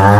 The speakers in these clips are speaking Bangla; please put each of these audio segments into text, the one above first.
গরুটা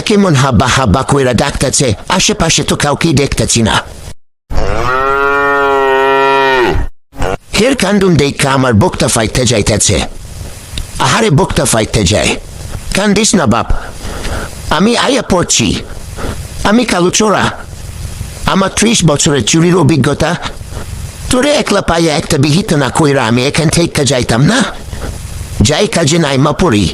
কেমন হাব্বা হাব্বা কইরা ডাকতেছে, আশেপাশে তো কাউকে দেখতেছি না। হের কান্দুন দেখা আমার বক্তা ফাইতে যাইতেছে। আহারে বক্তা ফাইতে যায়। কান্দিস না বাপ। আমি আয়া পড়ছি। আমি কালুচোরা আমার ত্রিশ বছরের চুরির অভিজ্ঞতা। তোরে একলা পাইয়া একটা বিহিত না কইরা আমি এখান থেকে যাইতাম না? যাই কাজে নাই মা পড়ি।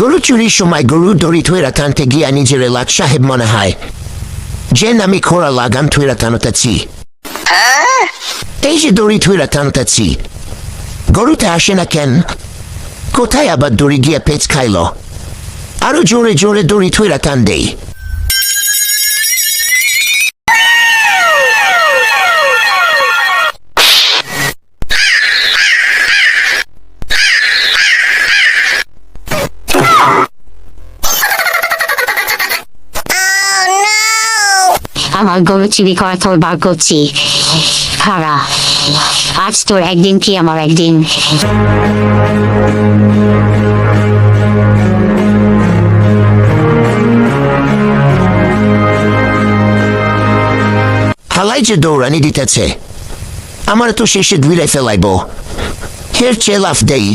গরু চুরির সময় গরু দড়ি থইরা টানতে গিয়া নিজের লাট সাহেব মনে হয় যে আমি খোরা লাগান থইরা টানতাছি। এই যে দড়ি থইরা টানতাছি গরুতে আসে না কেন? কোথায় আবার দড়ি গিয়া পেঁচ খাইল? আরও জোরে জোরে দড়ি থইরা টান দেই। আমার গরু চুরি করা তোর বার করছি খারা আজ তোর একদিন কি আমার একদিন? হালাই যে দৌড়ানি দিতেছে। আমার তো শেষে ধুইরে ফেলাইব। হের চেয়ে লাফ দেই।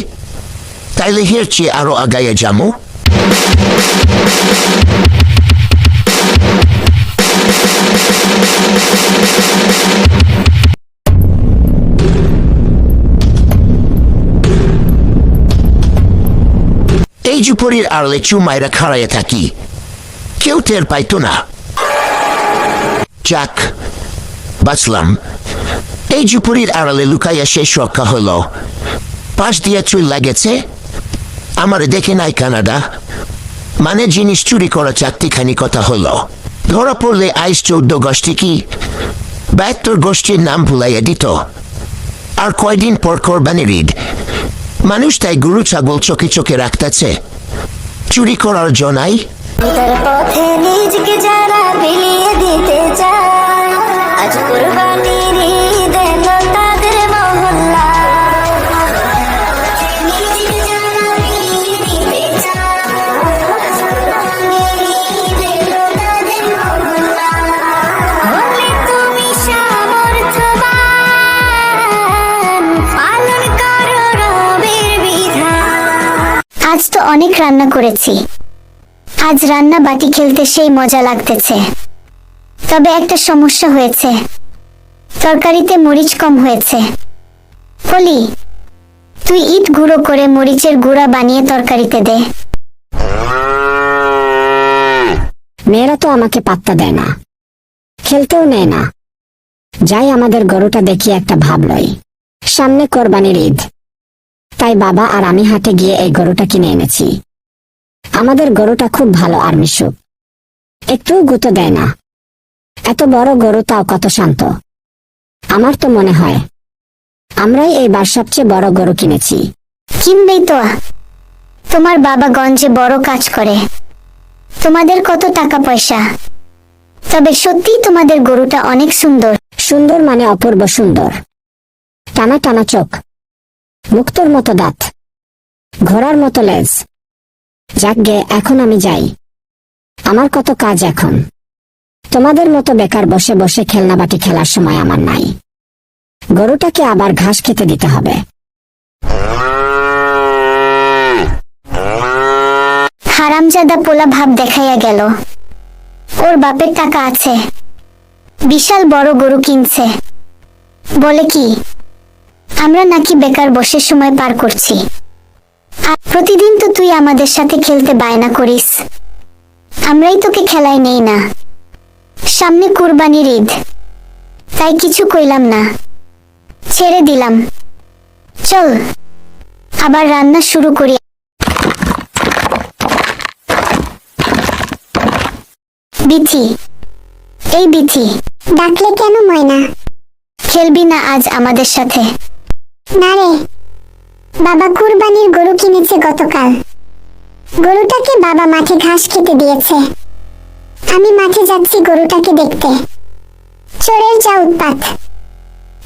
তাইলে হের চেয়ে আরও আগাইয়া যামু। এই জুপরির আড়লে চুমাইরা খাড়াইয়া থাকি। কেউ টের পাইতো না। যাক, বাঁচলাম। এই জুপুরির আড়ালে লুকাইয়া শেষ রক্ষা হলো পাশ দিয়া চুল লাগেছে আমার দেখে নাই কানাডা। মানে জিনিস চুরি করা চারটিখানি কথা হলো ধরা পড়লে আইস চৌদ্দ গোষ্ঠী কি? বাহাত্তর গোষ্ঠীর নাম ভুলাইয়া দিত। আর কয়দিন পর কোরবানির ঈদ। মানুষ তাই গরু, ছাগল চোখে চোখে রাখতেছে। চুরি করার জনাই। নিজকে যারা বিলিয়ে দিতে চায়, আজ অনেক রান্না করেছি। আজ রান্না বাটি খেলতে সেই মজা লাগতেছে। তবে একটা সমস্যা হয়েছে। তরকারিতে মরিচ কম হয়েছে। বলি তুই ইট গুঁড়ো করে মরিচের গুঁড়া বানিয়ে তরকারিতে দে। মেয়েরা তো আমাকে পাত্তা দেয় না। খেলতেও নেয় না। যাই আমাদের গরুটা দেখি একটা ভাবলই সামনে কোরবানির ঈদ। তাই বাবা আর আমি হাটে গিয়ে এই গরুটা কিনে এনেছি। আমাদের গরুটা খুব ভালো আর মিশুক একটু গুঁতো দেয় না। এত বড় গরু তাও কত শান্ত। আমার তো মনে হয় আমরাই এইবার সবচেয়ে বড় গরু কিনেছি। কিনবেই তো। তোমার বাবা গঞ্জে বড় কাজ করে। তোমাদের কত টাকা পয়সা। তবে সত্যি তোমাদের গরুটা অনেক সুন্দর। সুন্দর মানে অপূর্ব সুন্দর। টানা টানা চোখ। মুক্তোর মতো দাঁত। ঘোড়ার মতো লেজ। যাকগে, এখন আমি যাই। আমার কত কাজ এখন। তোমাদের মতো বেকার বসে বসে খেলনাবাটি খেলার সময় আমার নাই। গরুটাকে আবার ঘাস খেতে দিতে হবে। হারামজাদা পোলা ভাব দেখাইয়া গেল। ওর বাপের টাকা আছে। বিশাল বড় গরু কিনছে। বলে কি আমরা নাকি বেকার বসে সময় পার করছি। আর প্রতিদিন তো তুই আমাদের সাথে খেলতে বায়না করিস। আমরাই তোকে খেলায় নেই না। সামনে কুরবানির ঈদ। তাই কিছু কইলাম না। ছেড়ে দিলাম। চল আবার রান্না শুরু করি। বিথি এই বিথি। ডাকলে কেন ময়না? খেলবি না আজ আমাদের সাথে। না রে। বাবা কুরবানির গরু কিনেছে গতকাল। গরুটাকে বাবা মাঠে ঘাস খেতে দিয়েছে। আমি মাঠে যাচ্ছি গরুটাকে দেখতে। চোরের যা উৎপাত।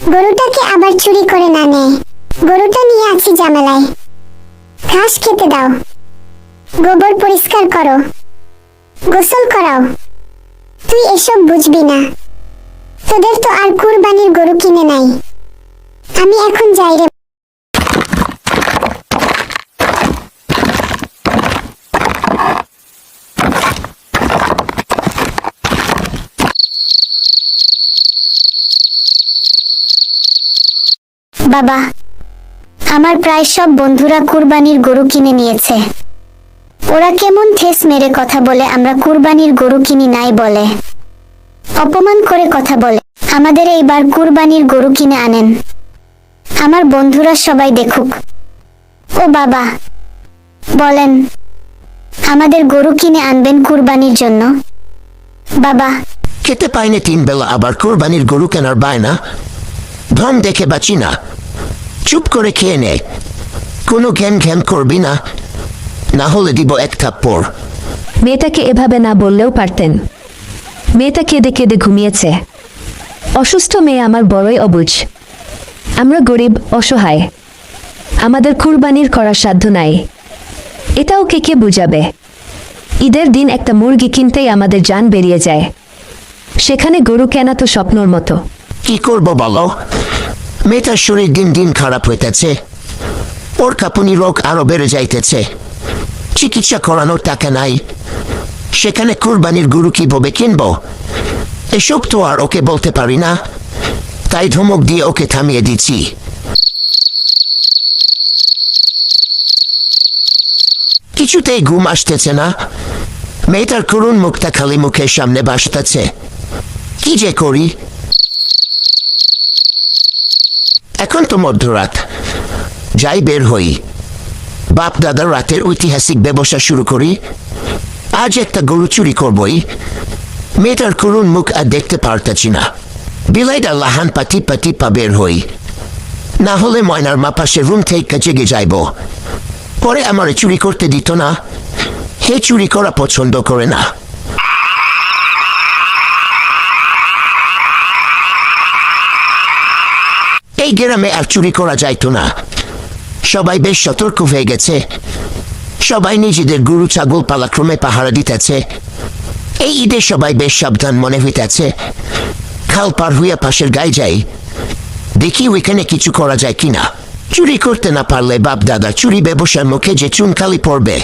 গরুটাকে আবার চুরি করে না নেয়। গরুটা নিয়ে আছি জামেলায়। ঘাস খেতে দাও। গোবর পরিষ্কার করো। গোসল করাও। তুই এসব বুঝবি না। তোদের তো আর কুরবানির গরু কিনে নাই। আমি এখন যাই রে। বাবা, আমার প্রায় সব বন্ধুরা কুরবানির গরু কিনে নিয়েছে। ওরা কেমন ঠেস মেরে কথা বলে আমরা কুরবানির গরু কিনি নাই বলে। অপমান করে কথা বলে। আমাদের এইবার কুরবানির গরু কিনে আনেন। আমার বন্ধুরা সবাই দেখুক। ও বাবা বলেন আমাদের গরু কিনে আনবেন কুরবানির জন্য। বাবা। খেতে পাইনি তিন বেলা আবার কোরবানির গরু কেনার বায়না। ধন দেখে বাঁচি না। চুপ করে খেয়ে নে। কোনো ঘ্যান ঘ্যান করবি না। না হলে দিব এক থাপ্পড়। মেয়েটাকে এভাবে না বললেও পারতেন। মেয়েটা কেঁদে কেঁদে ঘুমিয়েছে। অসুস্থ মেয়ে আমার বড়ই অবুঝ। আমরা গরিব, অসহায়। আমাদের কুরবানির করার সাধ্য নাই। এটাও কে কে বুঝাবে? ঈদের দিন একটা মুরগি কিনতেই আমাদের যান বেরিয়ে যায়। সেখানে গরু কেনা তো স্বপ্নর মতো। কি করব বলো? মেয়েটার শরীর দিন দিন খারাপ হইতেছে। ওর কাপুনি রোগ আরও বেড়ে যাইতেছে। চিকিৎসা করানোর টাকা নাই। সেখানে কুরবানির গরু কীভাবে কিনবো? এসব তো আর ওকে বলতে পারি না। তাই ধমক দিয়ে ওকে থামিয়ে দিচ্ছি। কিছুতেই ঘুম আসতেছে না। মেয়েটার করুণ মুখটা খালি মুখের সামনে বাসতেছে কি যে করি? এখন তো মধ্যরাত। যাই বের হই। বাপ দাদার রাতের ঐতিহাসিক ব্যবসা শুরু করি। আজ একটা গরু চুরি করবই। মেয়েটার করুণ মুখ আর দেখতে পারতেছি না। বিলাইটা লাহান পাতি পাতি পা বের হই না হলে ময়নার মা পাশে রুম থেকে জেগে যাইব পরে আমার চুরি করতে দিত না হে চুরি করা পছন্দ করে না এই গ্রামে আর চুরি করা যাইতো না সবাই বেশ সতর্ক হয়ে গেছে সবাই নিজেদের গরু ছাগল পালাক্রমে পাহারা দিতেছে এই ঈদে সবাই বেশ সাবধান মনে হইতেছে খাল পার হইয়া পাশের গায়ে যাই, দেখি ওইখানে কিছু করা যায় কিনা। চুরি করতে না পারলে বাপ দাদা চুরি ব্যবসার মুখে যে চুনকালি পড়বে।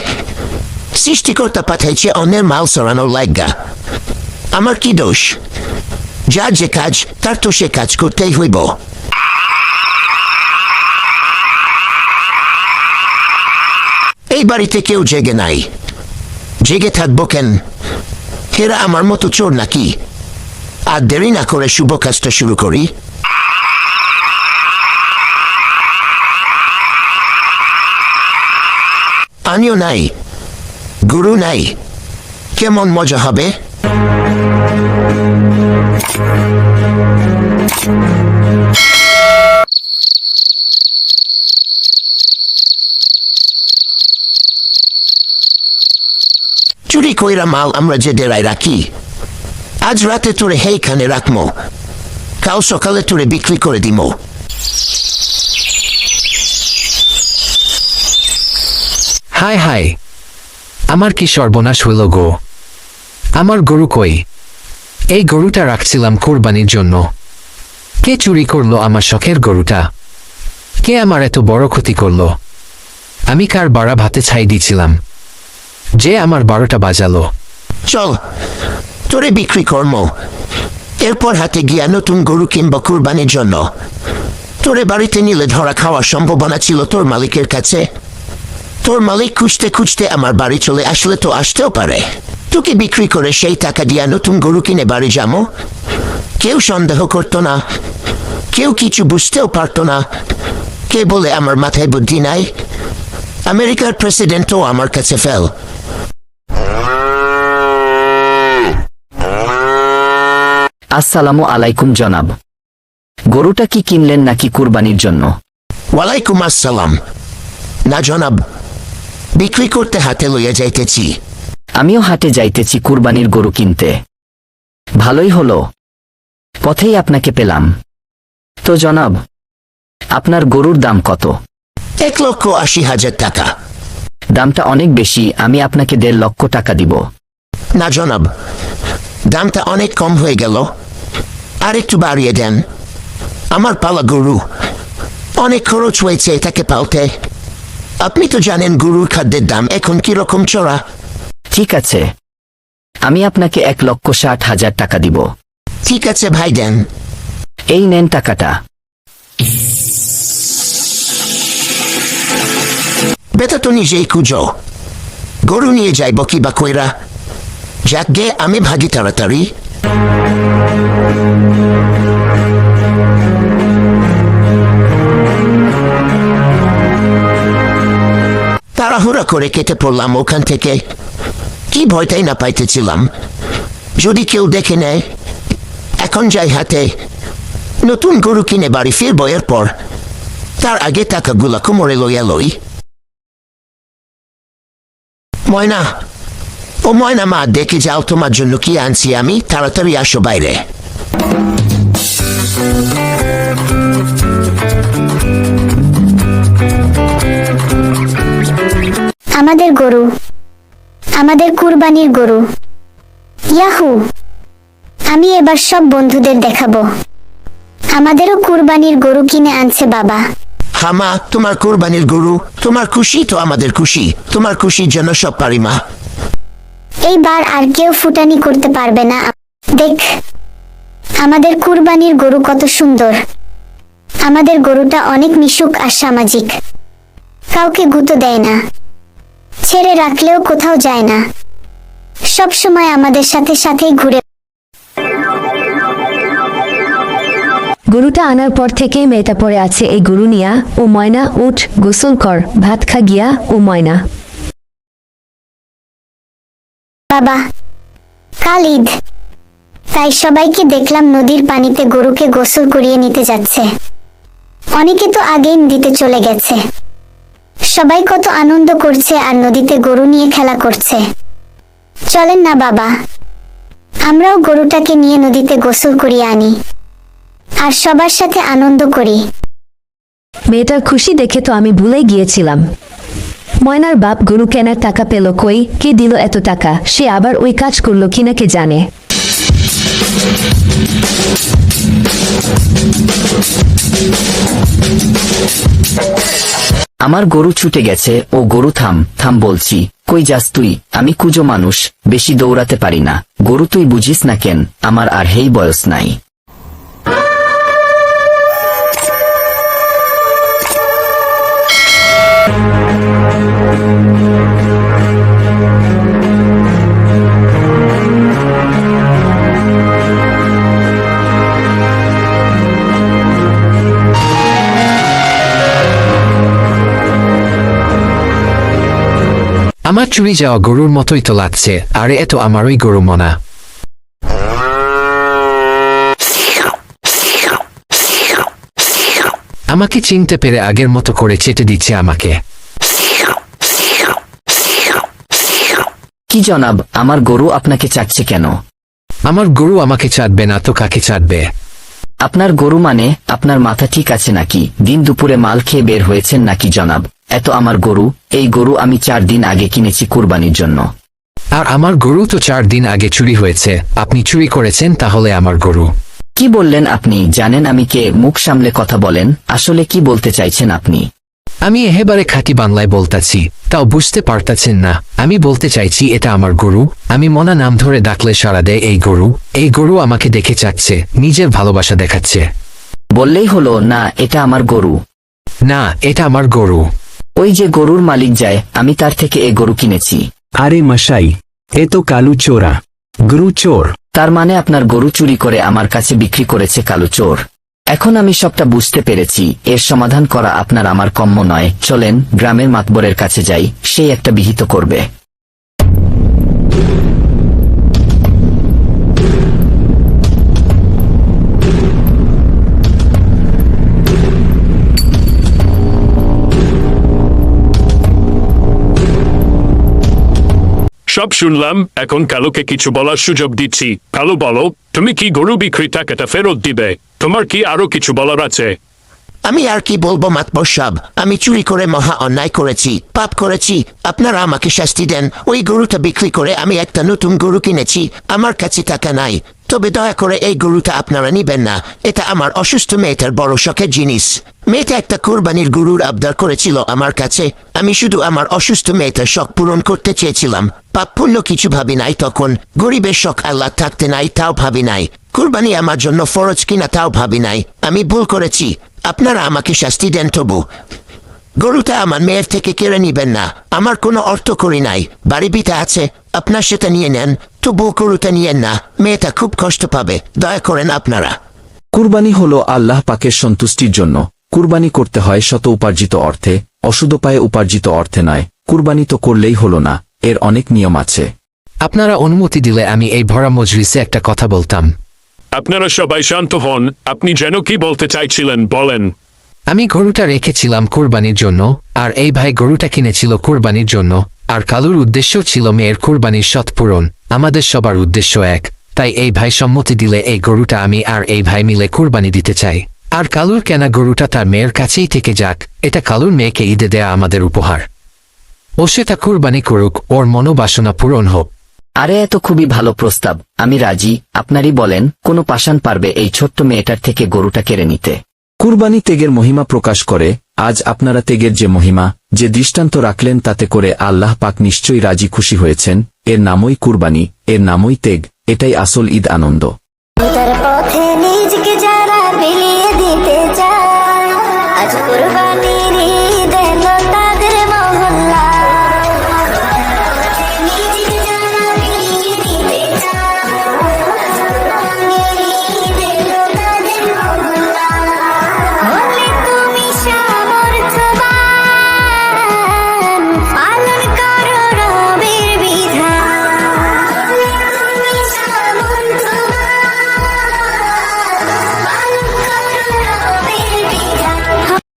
সৃষ্টিকর্তা পাঠাইছে অন্যের মাল সরানোর লাগা আমার কি দোষ? যা যে কাজ, তার তো সে কাজ করতেই হইব। এই বাড়িতে কেউ জেগে নাই। জেগে থাকব কেন? এরা আমার মতো চোর নাকি? আর দেরি না করে শুভ কাজটা শুরু করি। আনিও নাই, গুরু নাই, কেমন মজা হবে? চুরি কইরা মাল আমরা যে ডেরায় রাখি আজ রাতে তোরে হেইখানে রাখমো কাল সকালে তোরে বিক্রি করে দিমো হায় হায় আমার কি সর্বনাশ হইল গো আমার গরু কই এই গরুটা রাখছিলাম কোরবানির জন্য কে চুরি করল আমার শখের গরুটা কে আমার এত বড় ক্ষতি করল আমি কার বাড়া ভাতে ছাই দিছিলাম যে আমার বারোটা বাজালো চল তোরে বিক্রি কর্ম। এরপর হাতে গিয়া নতুন গরু কিংবা কুরবানির জন্য। তোরে বাড়িতে নিলে ধরা খাওয়ার সম্ভাবনা ছিল তোর মালিকের কাছে। তোর মালিক খুঁজতে খুঁজতে আমার বাড়ি চলে আসলে তো আসতেও পারে। তোকে বিক্রি করে সেই টাকা দিয়া নতুন গরু কিনে বাড়ি যাব কেউ সন্দেহ করতো না। কেউ কিছু বুঝতেও পারতো না। কে বলে আমার মাথায় বুদ্ধি নাই? আমেরিকার প্রেসিডেন্টও আমার কাছে ফেল। আসসালামু আলাইকুম জনাব। গরুটা কি কিনলেন নাকি কুরবানির জন্য? ওয়ালাইকুম আসসালাম। না জনাব বিক্রি করতে হাতে লইয়া যাইতেছি। আমিও হাটে যাইতেছি কুরবানির গরু কিনতে। ভালোই হলো। পথেই আপনাকে পেলাম। তো জনাব আপনার গরুর দাম কত? এক লক্ষ আশি হাজার টাকা। দামটা অনেক বেশি আমি আপনাকে দেড় লক্ষ টাকা দিব। না জনাব দামটা অনেক কম হয়ে গেল। আর একটু বাড়িয়ে দেন। আমার পালা গরু অনেক খরচ হয়েছে এটাকে পালতে। আপনি তো জানেন গরুর খাদ্যের দাম এখন কীরকম চড়া। ঠিক আছে। আমি আপনাকে এক লক্ষ ষাট হাজার টাকা দিব। ঠিক আছে ভাই দেন। এই নেন টাকাটা। বেটা তো নিজেই খুঁজো। গরু নিয়ে যাইব কি বা কইরা। যাক গে আমি ভাগি তাড়াতাড়ি। তাড়াহুড়া করে কেটে পড়লাম ওখান থেকে। কি ভয়টাই না পাইতেছিলাম। যদি কেউ দেখে নেয়, এখন যাই হাতে। নতুন গরু কিনে বাড়ি ফিরবো এরপর। তার আগে টাকাগুলা কোমরে লইয়া লই। ময়না ও ময়না মা দেখে যাও তোমার জন্য কি আনছি আমি তাড়াতাড়ি আসো বাইরে। আমাদের গরু আমাদের কুরবানির গরু। ইয়াহু আমি এবার সব বন্ধুদের দেখাবো। আমাদেরও কুরবানির গরু কিনে আনছে বাবা। হামা তোমার কোরবানির গরু তোমার খুশি তো আমাদের খুশি তোমার খুশির জন্য সব পারি মা। এইবার আর কেউ ফুটানি করতে পারবে না। দেখ, আমাদের কুরবানির গরু কত সুন্দর। আমাদের গরুটা অনেক মিশুক আর সামাজিক। কাউকে গুঁতো দেয় না। ছেড়ে রাখলেও কোথাও যায় না। সব সময় আমাদের সাথে সাথেই ঘুরে। গরুটা আনার পর থেকে মেয়েটা পড়ে আছে। এই গরু নিয়া ও ময়না উঠ, গোসল কর, ভাত খা গিয়া ও ময়না। বাবা কাল ঈদ তাই সবাইকে দেখলাম নদীর পানিতে গরুকে গোসল করিয়ে নিতে যাচ্ছে। অনেকে তো আগেই নদীতে চলে গেছে। সবাই কত আনন্দ করছে আর নদীতে গরু নিয়ে খেলা করছে। চলেন না বাবা, আমরাও গরুটাকে নিয়ে নদীতে গোসল করিয়ে আনি আর সবার সাথে আনন্দ করি। মেয়েটার খুশি দেখে তো আমি ভুলে গিয়েছিলাম। ময়নার বাপ গরু কেনার টাকা পেল কই? কে দিল এত টাকা? সে আবার ওই কাজ করল কিনা কে জানে। আমার গরু ছুটে গেছে, ও গরু থাম থাম বলছি, কই যাস তুই? আমি কুজো মানুষ, বেশি দৌড়াতে পারি না। গরু তুই বুঝিস না কেন, আমার আর হেই বয়স নাই। আমার চুরি যাওয়া গরুর মতোই তো লাগছে আর এ তো আমারই গরু মনা আমাকে চিনতে পেরে আগের মতো করে চেটে দিচ্ছে আমাকে কি জনাব আমার গরু আপনাকে চাচ্ছে কেন আমার গরু আমাকে চাটবে না তো কাকে চাটবে আপনার গরু মানে আপনার মাথা ঠিক আছে নাকি? দিন দুপুরে মাল খেয়ে বের হয়েছেন নাকি জনাব? এত আমার গরু এই গরু আমি চার দিন আগে কিনেছি কুরবানির জন্য। আর আমার গরু তো চার দিন আগে চুরি হয়েছে। আপনি চুরি করেছেন তাহলে আমার গরু। কি বললেন আপনি? জানেন আমি কে? মুখ সামলে কথা বলেন। আসলে কি বলতে চাইছেন আপনি? আমি এহেবারে খাঁটি বাংলায় বলতাছি তাও বুঝতে পারতাছেন না। আমি বলতে চাইছি এটা আমার গরু। আমি মনা নাম ধরে ডাকলে সারা দেয় এই গরু এই গরু আমাকে দেখে চাচ্ছে নিজের ভালোবাসা দেখাচ্ছে। বললেই হলো না এটা আমার গরু। না এটা আমার গরু। ওই যে গরুর মালিক যায় আমি তার থেকে এ গরু কিনেছি। আরে মশাই এ তো কালু চোরা। গরু চোর। তার মানে আপনার গরু চুরি করে আমার কাছে বিক্রি করেছে কালো চোর। এখন আমি সবটা বুঝতে পেরেছি। এর সমাধান করা আপনার আমার কম্য নয়। চলেন, গ্রামের মাতবরের কাছে যাই। সেই একটা বিহিত করবে। সব শুনলাম, এখন কালোকে কিছু বলার সুযোগ দিচ্ছি। কালো বলো, তুমি কি গরু বিক্রি টাকাটা ফেরত দিবে? তোমার কি আরও কিছু বলার আছে? আমি আর কি বলব মাতবর সব। আমি চুরি করে মহা অন্যায় করেছি, পাপ করেছি। আপনারা আমাকে শাস্তি দেন। ওই গরুটা বিক্রি করে আমি একটা নতুন গরু কিনেছি। আমার কাছে টাকা নাই। তবে দয়া করে এই গরুটা আপনারা নিবেন না। এটা আমার অসুস্থ মেয়েটার বড় শখের জিনিস। মেয়েটা একটা কোরবানির গরুর আবদার করেছিল আমার কাছে। আমি শুধু আমার অসুস্থ মেয়েটার শখ পূরণ করতে চেয়েছিলাম। পাপ পুণ্য কিছু ভাবি নাই তখন। গরিবের শখ আল্লাহ থাকতে নাই, তাও ভাবি নাই। কুরবানি আমার জন্য ফরজ কিনা তাও ভাবি নাই। আমি ভুল করেছি। আপনারা আমাকে শাস্তি দেন তবু গরুটা আমার মেয়ের থেকে কেড়ে নিবেন না আমার কোনো অর্থ করি নাই বাড়ি বিটা আছে আপনার সেটা নিয়ে নেন তবু গরুটা নিয়েন না মেয়েটা খুব কষ্ট পাবে দয়া করেন আপনারা কুরবানি হলো আল্লাহ পাকের সন্তুষ্টির জন্য। কুরবানি করতে হয় শত উপার্জিত অর্থে অসুদোপায়ে উপার্জিত অর্থে নয়। কুরবানি তো করলেই হলো না এর অনেক নিয়ম আছে। আপনারা অনুমতি দিলে আমি এই ভরা মজলিসে একটা কথা বলতাম। আপনারা সবাই শান্ত হন, আপনি যেন কি বলতে চাইছিলেন বলেন। আমি গরুটা রেখেছিলাম কোরবানির জন্য, আর এই ভাই গরুটা কিনেছিল কোরবানির জন্য, আর কালুর উদ্দেশ্য ছিল মেয়ের কোরবানির সৎ পূরণ, আমাদের সবার উদ্দেশ্য এক, তাই এই ভাই সম্মতি দিলে এই গরুটা আমি আর এই ভাই মিলে কোরবানি দিতে চাই। আর কালুর কেনা গরুটা তার মেয়ের কাছেই থেকে যাক, এটা কালুর মেয়েকে ঈদে দেয়া আমাদের উপহার। ও সেটা কোরবানি করুক, ওর মনোবাসনা পূরণ হোক। আরে এত খুবই ভালো প্রস্তাব। আমি রাজি। আপনারই বলেন কোনো পাষাণ পারবে এই ছোট্ট মেয়েটার থেকে গরুটা কেড়ে নিতে। কুরবানি তেগের মহিমা প্রকাশ করে আজ আপনারা তেগের যে মহিমা যে দৃষ্টান্ত রাখলেন তাতে করে আল্লাহ পাক নিশ্চয়ই রাজি খুশি হয়েছেন এর নামই কুরবানি এর নামই তেগ এটাই আসল ঈদ আনন্দ।